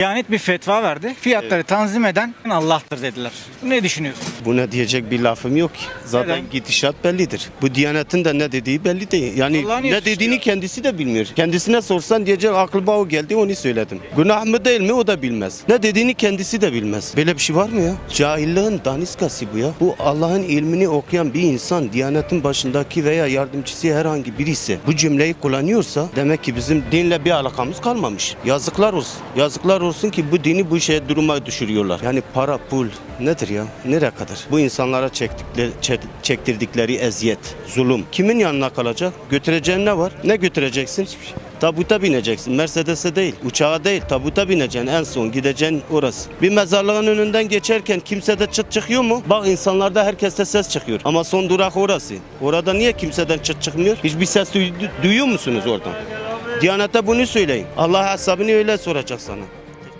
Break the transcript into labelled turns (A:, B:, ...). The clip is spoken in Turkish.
A: Diyanet bir fetva verdi. Fiyatları tanzim eden Allah'tır dediler. Ne düşünüyorsun?
B: Buna diyecek bir lafım yok ki. Zaten
A: Neden?
B: gidişat bellidir. Bu Diyanet'in de ne dediği belli değil. Yani
A: Allah'ın
B: ne
A: yetiştiriyor.
B: dediğini kendisi de bilmiyor. Kendisine sorsan diyecek aklıma o geldi onu söyledim. Günah mı değil mi o da bilmez. Ne dediğini kendisi de bilmez. Böyle bir şey var mı ya? Cahilliğin daniskası bu ya. Bu Allah'ın ilmini okuyan bir insan Diyanet'in başındaki veya yardımcısı herhangi biri ise bu cümleyi kullanıyorsa demek ki bizim dinle bir alakamız kalmamış. Yazıklar olsun. Yazıklar olsun ki bu dini bu şeye duruma düşürüyorlar. Yani para, pul nedir ya? Nereye kadar? Bu insanlara çektikleri, çek- çektirdikleri eziyet, zulüm. Kimin yanına kalacak? Götüreceğin ne var? Ne götüreceksin? Tabuta bineceksin. Mercedes'e değil, uçağa değil, tabuta bineceksin. En son gideceğin orası. Bir mezarlığın önünden geçerken kimse de çıt çıkıyor mu? Bak insanlarda herkeste ses çıkıyor. Ama son durak orası. Orada niye kimseden çıt çıkmıyor? Hiçbir ses duy- duyuyor musunuz oradan? Diyanete bunu söyleyin. Allah hesabını öyle soracak sana.